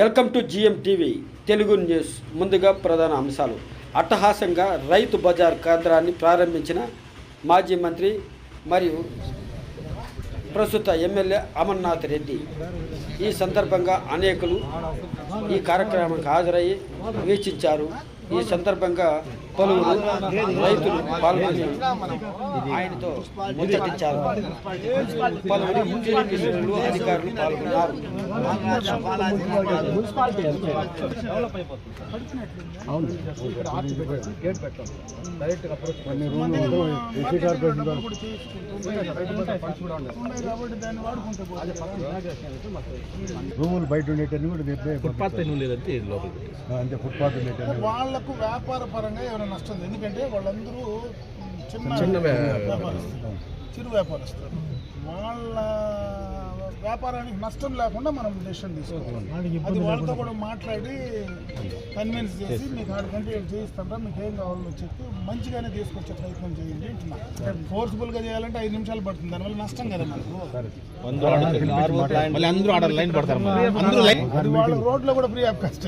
Welcome to GM TV Telugu news. ముందుగా ప్రధాన అంశాలు. అట్టహాసంగా రైతు బజార్ కేంద్రాన్ని ప్రారంభించిన మాజీ మంత్రి మరియు ప్రస్తుత ఎమ్మెల్యే అమర్నాథ్ రెడ్డి. ఈ సందర్భంగా అనేకులు ఈ కార్యక్రమానికి హాజరయ్యి వీక్షించారు. ఈ సందర్భంగా పలువురు రైతులు పాల్గొని ఆయనతో ముచ్చటించారు. పలువురు టీడీపీ అధికారులు పాల్గొన్నారు. రూమ్లు బయట ఉండేటన్ని కూడా ఫుట్పాత్ ఇది లోపల అంతే ఫుట్పాత్ ఉండేటన్ని వాళ్ళకు వ్యాపార పరంగా ఏమైనా నష్టం ఉంది? ఎందుకంటే వాళ్ళందరూ చిన్న చిన్న వ్యా- వ్యాపారస్తులు. చిరు వ్యాపారస్తులు. వాళ్ళ వ్యాపారానికి నష్టం లేకుండా మనం డెసిషన్ తీసుకోవాలి అది వాళ్ళతో కూడా మాట్లాడి కన్విన్స్ చేసి మీకు ఆడికంటే చేయిస్తారా మీకు ఏం కావాలో చెప్పి మంచిగానే తీసుకొచ్చే ప్రయత్నం చేయండి అంటున్నా ఫోర్స్ఫుల్గా చేయాలంటే ఐదు నిమిషాలు పడుతుంది దానివల్ల నష్టం కదా మనకు మళ్ళీ అందరూ ఆడ లైన్ పడతారు మళ్ళీ. అందరూ లైన్ అది వాళ్ళ రోడ్లో కూడా ఫ్రీ ఆఫ్ కాస్ట్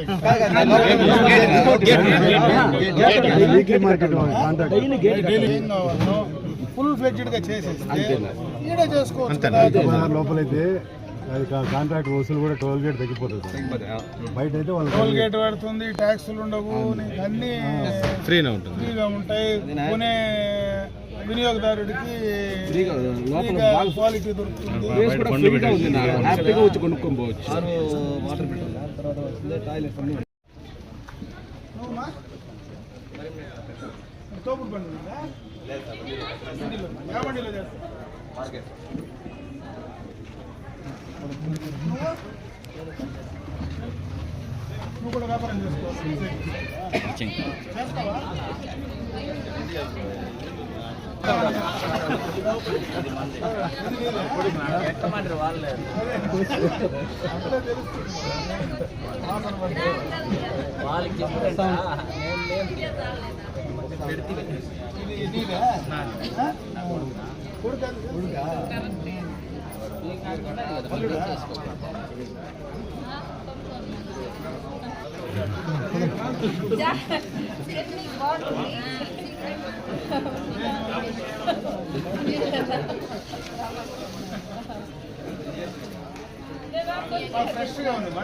ఏం కావాలో ఫుల్ ఫ్లెడ్జ్డ్గా చేసేస్తే ఈడే చేసుకోవచ్చు లోపలైతే కాంట్రాక్ట్ వసూలు కూడా టోల్ గేట్ తగ్గిపోతుంది బయట అయితే వాళ్ళు టోల్ గేట్ పడుతుంది ట్యాక్సులు ఉండవు అన్ని ఫ్రీనే ఉంటుంది. ఫ్రీగా ఉంటాయి. కొనే వినియోగదారుడికి ఫ్రీగా, ఫ్రీగా క్వాలిటీ దొరుకుతుంది. ఫ్రీగా. హ్యాపీగా వచ్చి కొనుక్కొని పోవచ్చు. నువ్వుమా? తోపుడు బండి ఉందా? బండిలో ఉందా? ఏ బండిలో చేస్తావు? నువ్వు? నువ్వు కూడా వ్యాపారం చేసుకో చేస్తావా అప్పుడే తెలుస్తుంది. వాసన పడుతుంది. ఇది నీదా? ఫ్రెష్గా ఉంది మా.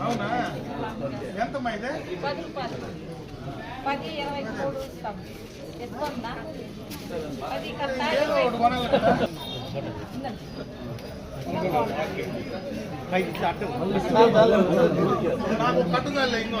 అవునా? ఎంతమ్మా ఇదే? పది రూపాయలు. పది ఇరవై మూడు ఇస్తాం ఎత్తుకుందా? పది కట్ట ఏదో ఇరవై ఒకటి కొనాలి కదా. నాకు కట్టుదల ఇంకో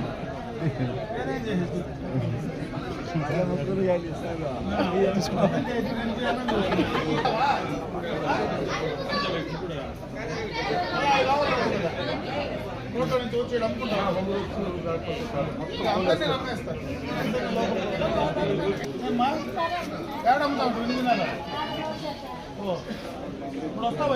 ఫోటో నుంచి వచ్చి అమ్ముకుంటాను ఇప్పుడు వస్తావా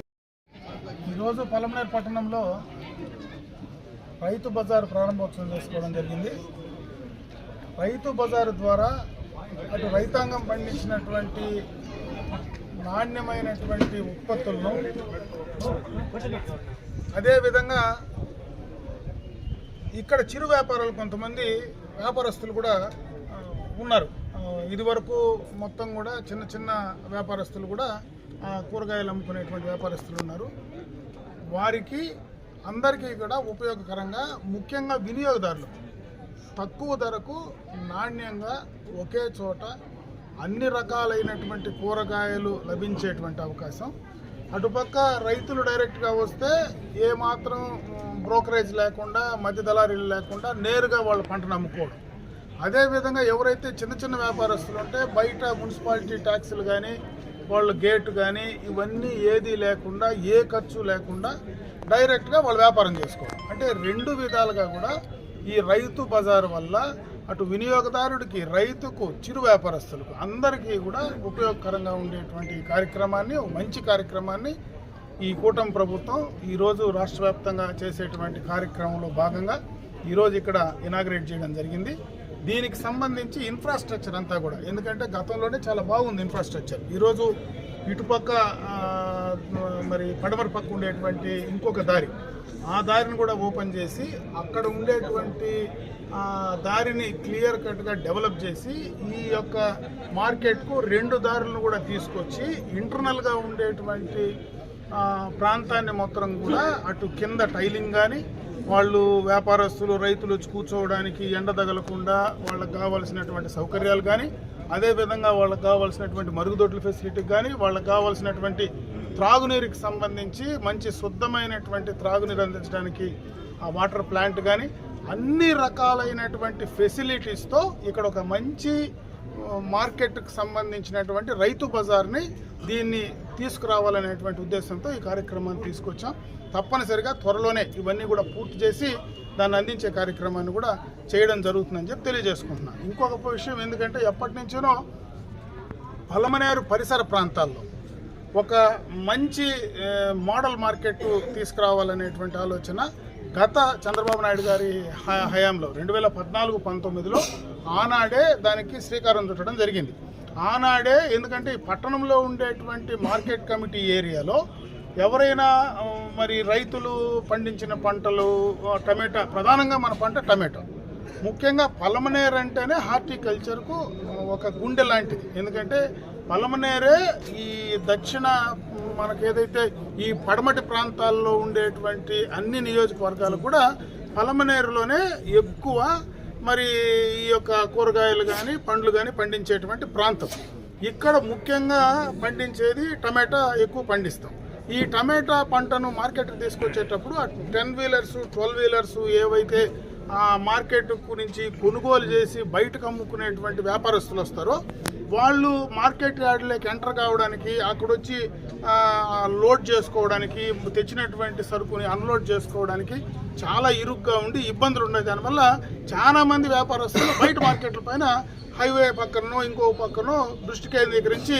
ఈరోజు పలమనేరు పట్టణంలో రైతు బజార్ ప్రారంభోత్సవం చేసుకోవడం జరిగింది. రైతు బజారు ద్వారా అటు రైతాంగం పండించినటువంటి నాణ్యమైనటువంటి ఉత్పత్తులను అదేవిధంగా ఇక్కడ చిరు వ్యాపారాలు కొంతమంది వ్యాపారస్తులు కూడా ఉన్నారు. ఇదివరకు మొత్తం కూడా చిన్న చిన్న వ్యాపారస్తులు కూడా కూరగాయలు అమ్ముకునేటువంటి వ్యాపారస్తులు ఉన్నారు. వారికి అందరికీ కూడా ఉపయోగకరంగా ముఖ్యంగా వినియోగదారులు. తక్కువ ధరకు నాణ్యంగా ఒకే చోట అన్ని రకాలైనటువంటి కూరగాయలు లభించేటువంటి అవకాశం. అటుపక్క రైతులు డైరెక్ట్గా వస్తే ఏ మాత్రం బ్రోకరేజ్ లేకుండా మధ్య దళారీలు లేకుండా నేరుగా వాళ్ళ పంటను అమ్ముకోవడం అదేవిధంగా ఎవరైతే చిన్న చిన్న వ్యాపారస్తులు ఉంటే బయట మున్సిపాలిటీ ట్యాక్సులు కానీ వాళ్ళ గేటు కానీ ఇవన్నీ ఏది లేకుండా ఏ ఖర్చు లేకుండా డైరెక్ట్గా వాళ్ళు వ్యాపారం చేసుకోవడం. అంటే రెండు విధాలుగా కూడా ఈ రైతు బజార్ వల్ల అటు వినియోగదారుడికి రైతుకు చిరు వ్యాపారస్తులకు అందరికీ కూడా ఉపయోగకరంగా ఉండేటువంటి కార్యక్రమాన్ని మంచి కార్యక్రమాన్ని ఈ కూటమి ప్రభుత్వం ఈరోజు రాష్ట్ర వ్యాప్తంగా చేసేటువంటి కార్యక్రమంలో భాగంగా ఈరోజు ఇక్కడ ఇనాగ్రేట్ చేయడం జరిగింది. దీనికి సంబంధించి ఇన్ఫ్రాస్ట్రక్చర్ అంతా కూడా. ఎందుకంటే గతంలోనే చాలా బాగుంది ఇన్ఫ్రాస్ట్రక్చర్ ఈరోజు ఇటుపక్క మరి పడమర పక్క ఉండేటువంటి ఇంకొక దారి. ఆ దారిని కూడా ఓపెన్ చేసి అక్కడ ఉండేటువంటి దారిని క్లియర్ కట్గా డెవలప్ చేసి ఈ యొక్క మార్కెట్కు రెండు దారులను కూడా తీసుకొచ్చి ఇంటర్నల్గా ఉండేటువంటి ప్రాంతాన్ని మొత్తం కూడా అటు కింద టైలింగ్ కానీ వాళ్ళు వ్యాపారస్తులు రైతులు వచ్చి కూర్చోవడానికి ఎండ తగలకుండా వాళ్ళకి కావాల్సినటువంటి సౌకర్యాలు కానీ అదేవిధంగా వాళ్ళకి కావాల్సినటువంటి మరుగుదొడ్ల ఫెసిలిటీ కానీ వాళ్ళకి కావాల్సినటువంటి త్రాగునీరుకి సంబంధించి మంచి శుద్ధమైనటువంటి త్రాగునీరు అందించడానికి ఆ వాటర్ ప్లాంట్ కానీ అన్ని రకాలైనటువంటి ఫెసిలిటీస్తో ఇక్కడ ఒక మంచి మార్కెట్కు సంబంధించినటువంటి రైతు బజార్ని దీన్ని తీసుకురావాలనేటువంటి ఉద్దేశంతో ఈ కార్యక్రమాన్ని తీసుకొచ్చాం. తప్పనిసరిగా త్వరలోనే ఇవన్నీ కూడా పూర్తి చేసి దాన్ని అందించే కార్యక్రమాన్ని కూడా చేయడం జరుగుతుందని చెప్పి తెలియజేసుకుంటున్నాను. ఇంకొక విషయం ఎందుకంటే ఎప్పటి నుంచినో పలమనేరు పరిసర ప్రాంతాల్లో ఒక మంచి మోడల్ మార్కెట్ తీసుకురావాలనేటువంటి ఆలోచన గత చంద్రబాబు నాయుడు గారి హ- హయాంలో రెండు వేల పద్నాలుగు పంతొమ్మిదిలో ఆనాడే దానికి శ్రీకారం చుట్టడం జరిగింది. ఆనాడే ఎందుకంటే ఈ పట్టణంలో ఉండేటువంటి మార్కెట్ కమిటీ ఏరియాలో ఎవరైనా మరి రైతులు పండించిన పంటలు ఆ, టమాటా ప్రధానంగా మన పంట టమాటో. ముఖ్యంగా పలమనేర్ అంటేనే హార్టికల్చర్కు ఒక గుండె లాంటిది. ఎందుకంటే పలమనేరే ఈ దక్షిణ మనకేదైతే ఏదైతే ఈ పడమటి ప్రాంతాల్లో ఉండేటువంటి అన్ని నియోజకవర్గాలు కూడా పలమనేరులోనే ఎక్కువ మరి ఈ యొక్క కూరగాయలు కానీ పండ్లు కానీ పండించేటువంటి ప్రాంతం. ఇక్కడ ముఖ్యంగా పండించేది టమాటా ఎక్కువ పండిస్తాం. ఈ టమాటా పంటను మార్కెట్కి తీసుకొచ్చేటప్పుడు టెన్ వీలర్స్ ట్వెల్వ్ వీలర్స్ ఏవైతే మార్కెట్ గురించి కొనుగోలు చేసి బయటకు అమ్ముకునేటువంటి వ్యాపారస్తులు వస్తారో వాళ్ళు మార్కెట్ యార్డ్లోకి ఎంటర్ కావడానికి అక్కడ వచ్చి లోడ్ చేసుకోవడానికి తెచ్చినటువంటి సరుకుని అన్లోడ్ చేసుకోవడానికి చాలా ఇరుగ్గా ఉండి ఇబ్బందులు ఉన్నాయి. దానివల్ల చాలామంది వ్యాపారస్తులు బయట మార్కెట్ల పైన హైవే పక్కనో ఇంకో పక్కనో దృష్టి కేంద్రీకరించి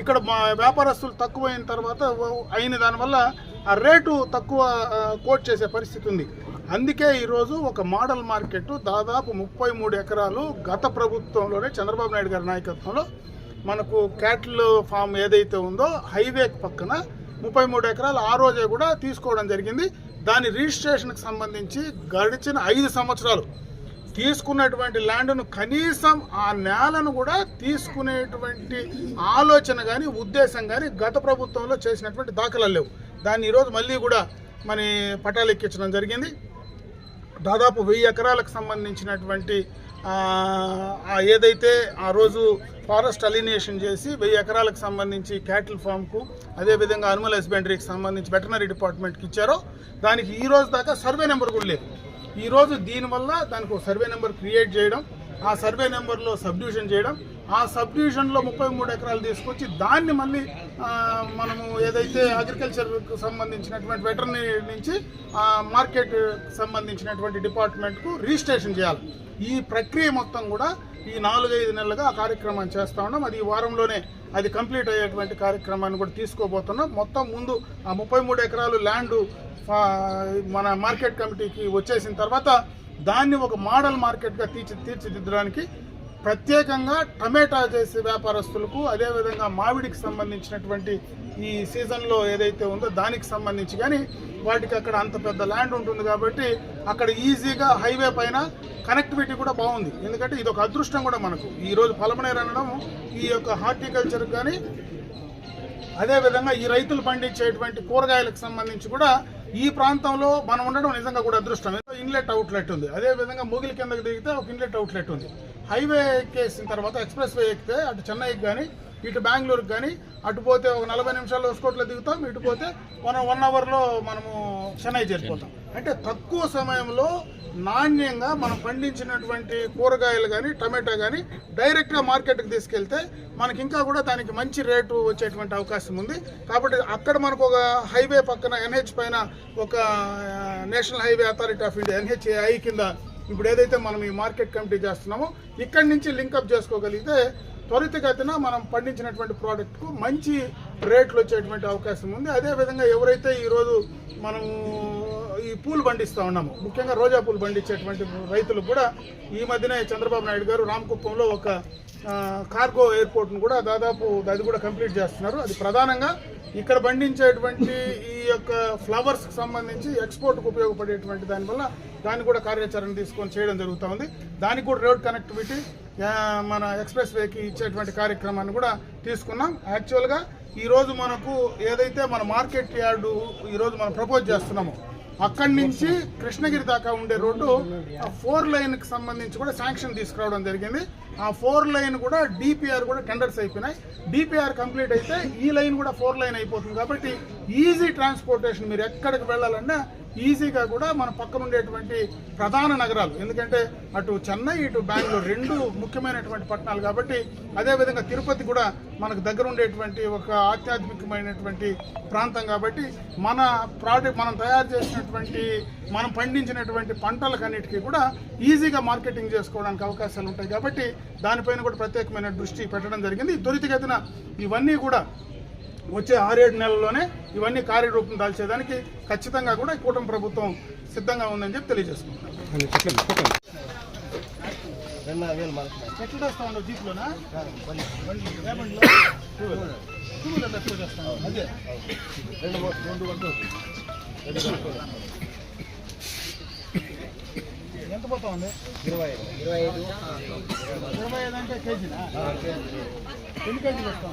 ఇక్కడ మా వ్యాపారస్తులు తక్కువైన తర్వాత అయిన దానివల్ల ఆ రేటు తక్కువ కోట్ చేసే పరిస్థితి ఉంది. అందుకే ఈరోజు ఒక మోడల్ మార్కెట్ దాదాపు ముప్పై మూడు ఎకరాలు గత ప్రభుత్వంలోనే చంద్రబాబు నాయుడు గారి నాయకత్వంలో మనకు క్యాటిల్ ఫామ్ ఏదైతే ఉందో హైవే పక్కన ముప్పై మూడు ఎకరాలు ఆ రోజే కూడా తీసుకోవడం జరిగింది. దాని రిజిస్ట్రేషన్కి సంబంధించి గడిచిన ఐదు సంవత్సరాలు తీసుకున్నటువంటి ల్యాండ్ను కనీసం ఆ నేలను కూడా తీసుకునేటువంటి ఆలోచన కానీ ఉద్దేశం కానీ గత ప్రభుత్వంలో చేసినటువంటి దాఖలాలు లేవు. దాన్ని ఈరోజు మళ్ళీ కూడా మన పటాలెక్కించడం జరిగింది. దాదాపు వెయ్యి ఎకరాలకు సంబంధించినటువంటి ఏదైతే ఆ రోజు ఫారెస్ట్ అలినేషన్ చేసి వెయ్యి ఎకరాలకు సంబంధించి క్యాటిల్ ఫామ్కు అదేవిధంగా అనిమల్ హస్బెండరీకి సంబంధించి వెటనరీ డిపార్ట్మెంట్కి ఇచ్చారో దానికి ఈ రోజు దాకా సర్వే నెంబర్ కూడా లేదు. ఈరోజు దీనివల్ల దానికి ఒక సర్వే నెంబర్ క్రియేట్ చేయడం ఆ సర్వే నెంబర్లో సబ్డివిజన్ చేయడం ఆ సబ్డివిజన్లో ముప్పై మూడు ఎకరాలు తీసుకొచ్చి దాన్ని మళ్ళీ మనము ఏదైతే అగ్రికల్చర్కు సంబంధించినటువంటి వెటర్నరీ నుంచి మార్కెట్ సంబంధించినటువంటి డిపార్ట్మెంట్కు రిజిస్ట్రేషన్ చేయాలి. ఈ ప్రక్రియ మొత్తం కూడా ఈ నాలుగైదు నెలలుగా ఆ కార్యక్రమాన్ని చేస్తా ఉన్నాం. అది ఈ వారంలోనే అది కంప్లీట్ అయ్యేటువంటి కార్యక్రమాన్ని కూడా తీసుకోబోతున్నాం. మొత్తం ముందు ఆ ముప్పై మూడు ఎకరాలు ల్యాండ్ మన మార్కెట్ కమిటీకి వచ్చేసిన తర్వాత దాన్ని ఒక మోడల్ మార్కెట్గా తీర్చి తీర్చిదిద్దడానికి ప్రత్యేకంగా టమాటా చేసే వ్యాపారస్తులకు అదేవిధంగా మామిడికి సంబంధించినటువంటి ఈ సీజన్లో ఏదైతే ఉందో దానికి సంబంధించి కానీ వాటికి అక్కడ అంత పెద్ద ల్యాండ్ ఉంటుంది కాబట్టి అక్కడ ఈజీగా హైవే పైన కనెక్టివిటీ కూడా బాగుంది. ఎందుకంటే ఇది ఒక అదృష్టం కూడా మనకు. ఈరోజు పలమనేరు అనడం ఈ యొక్క హార్టికల్చర్ కానీ అదేవిధంగా ఈ రైతులు పండించేటువంటి కూరగాయలకు సంబంధించి కూడా ఈ ప్రాంతంలో మనం ఉండడం నిజంగా కూడా అదృష్టం. ఇన్లెట్ అవుట్లెట్ ఉంది. అదే విధంగా కిందకి దిగితే ఒక ఇన్లెట్ అవుట్లెట్ ఉంది. హైవే ఎక్కేసిన తర్వాత ఎక్స్ప్రెస్ వే ఎక్కితే అటు చెన్నైకి కానీ ఇటు బెంగళూరుకి కానీ అటు పోతే ఒక నలభై నిమిషాల్లో హోస్కోట్లో దిగుతాం ఇటు పోతే మనం వన్ అవర్లో మనము చెన్నై చేరిపోతాం. అంటే తక్కువ సమయంలో నాణ్యంగా మనం పండించినటువంటి కూరగాయలు కానీ టమాటా కానీ డైరెక్ట్గా మార్కెట్కి తీసుకెళ్తే మనకి ఇంకా కూడా దానికి మంచి రేటు వచ్చేటువంటి అవకాశం ఉంది. కాబట్టి అక్కడ మనకు ఒక హైవే పక్కన ఎన్హెచ్ పైన ఒక national highway authority of India NHI కింద ఇప్పుడు ఏదైతే మనం ఈ మార్కెట్ కమిటీ చేస్తున్నామో ఇక్కడి నుంచి లింకప్ చేసుకోగలిగితే త్వరితగతిన మనం పండించినటువంటి ప్రోడక్ట్కు మంచి రేట్లు వచ్చేటువంటి అవకాశం ఉంది. అదేవిధంగా ఎవరైతే ఈరోజు మనము ఈ పూలు పండిస్తూ ఉన్నాము ముఖ్యంగా రోజా పూలు పండించేటువంటి రైతులు కూడా ఈ మధ్యనే చంద్రబాబు నాయుడు గారు రామకుప్పంలో ఒక కార్గో ఎయిర్పోర్ట్ను కూడా దాదాపు అది కూడా కంప్లీట్ చేస్తున్నారు. అది ప్రధానంగా ఇక్కడ పండించేటువంటి ఈ యొక్క ఫ్లవర్స్కి సంబంధించి ఎక్స్పోర్ట్కు ఉపయోగపడేటువంటి దానివల్ల దాన్ని కూడా కార్యాచరణ తీసుకొని చేయడం జరుగుతూ ఉంది. దానికి కూడా రోడ్ కనెక్టివిటీ మన ఎక్స్ప్రెస్ వేకి ఇచ్చేటువంటి కార్యక్రమాన్ని కూడా తీసుకున్నాం. యాక్చువల్గా ఈరోజు మనకు ఏదైతే మన మార్కెట్ యార్డు ఈరోజు మనం ప్రపోజ్ చేస్తున్నామో అక్కడి నుంచి కృష్ణగిరి దాకా ఉండే రోడ్డు ఆ ఫోర్ లైన్కి సంబంధించి కూడా శాంక్షన్ తీసుకురావడం జరిగింది. ఆ ఫోర్ లైన్ కూడా డిపిఆర్ కూడా టెండర్స్ అయిపోయినాయి. డిపిఆర్ కంప్లీట్ అయితే ఈ లైన్ కూడా ఫోర్ లైన్ అయిపోతుంది కాబట్టి ఈజీ ట్రాన్స్పోర్టేషన్ మీరు ఎక్కడికి వెళ్ళాలన్నా ఈజీగా కూడా మన పక్కన ఉండేటువంటి ప్రధాన నగరాలు ఎందుకంటే అటు చెన్నై ఇటు బెంగళూరు రెండు ముఖ్యమైనటువంటి పట్టణాలు కాబట్టి అదేవిధంగా తిరుపతి కూడా మనకు దగ్గర ఉండేటువంటి ఒక ఆధ్యాత్మికమైనటువంటి ప్రాంతం కాబట్టి మన ప్రోడక్ట్ మనం తయారు చేసినటువంటి మనం పండించినటువంటి పంటలకన్నిటికీ కూడా ఈజీగా మార్కెటింగ్ చేసుకోవడానికి అవకాశాలు ఉంటాయి కాబట్టి దానిపైన కూడా ప్రత్యేకమైన దృష్టి పెట్టడం జరిగింది. త్వరితగతిన ఇవన్నీ కూడా వచ్చే ఆరేడు నెలల్లోనే ఇవన్నీ కార్యరూపం దాల్చేదానికి ఖచ్చితంగా కూడా ఈ కూటమి ప్రభుత్వం సిద్ధంగా ఉందని చెప్పి తెలియజేసుకుంటున్నాం ఎట్లా తెస్తా ఉండవు జీప్లోనా బండి ఏ బండిలో టూ వీలర్లో ఎక్కువ చేస్తాను అదే రెండు రెండు వడ్డు ఎంత పోతా ఉంది ఇరవై ఇరవై ఐదు. ఇరవై ఐదు అంటే కేజీనా? ఎన్ని కేజీలు వస్తాం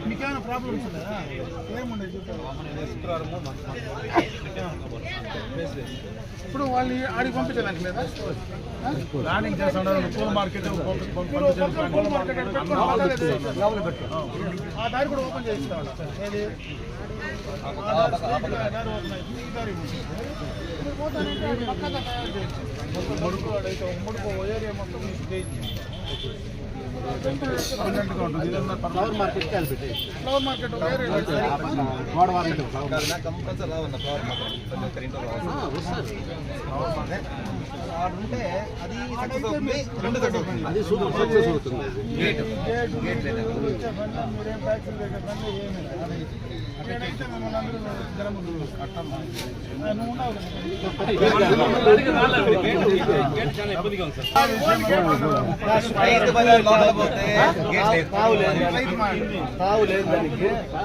మీకేమైనా ప్రాబ్లమ్స్ ఉన్నాయా ఏముండదు ఇప్పుడు వాళ్ళు ఆడికి పంపించడానికి లేదా ప్లానింగ్ చేస్తున్నారు పూల మార్కెట్ పూల మార్కెట్. ఆ దారి కూడా ఓపెన్ చేయిస్తాడు ఏది ముడుకు ఏరియా మొత్తం మీకు ఫ్లవర్ మార్కెట్ కలిపి ఫ్లవర్ మార్కెట్ ఒక ఏరియా గోడ మార్కెట్ ఫ్లవర్ అది సూపర్ సక్సెస్ అవుతుంది మాట.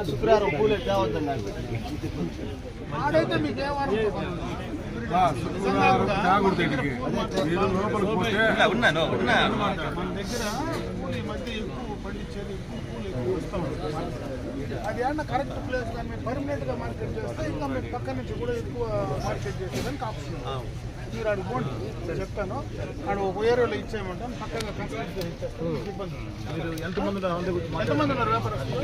శుక్రవారం పూలు తేవద్దన్నారు ఆడైతే మీకు ఏ వారం ఉన్నాను ఉన్నా మన దగ్గర పూలు ఈ మధ్య ఎక్కువ పండించేది ఎక్కువ పూలు ఎక్కువ వస్తూ ఉంటాయి. అది ఏమన్నా కరెక్ట్ ప్లేస్ కానీ మీరు పర్మనెంట్గా మార్కెట్ చేస్తే ఇంకా మీకు పక్క నుంచి కూడా ఎక్కువ మార్కెట్ చేసేదానికి ఆప్షన్. మీరు ఆడు పోండి నేను చెప్తాను ఆడు ఒక ఏరియాలో ఇచ్చేయమంటాను పక్కగా. మీకు ఇబ్బంది. మీరు ఎంతమంది? ఎంతమంది ఉన్నారు వ్యాపారస్తులు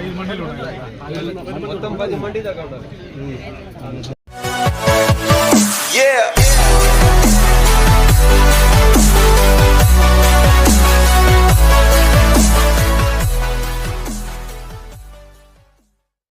ఐదు మందిలు ఉన్నాయి Yeah.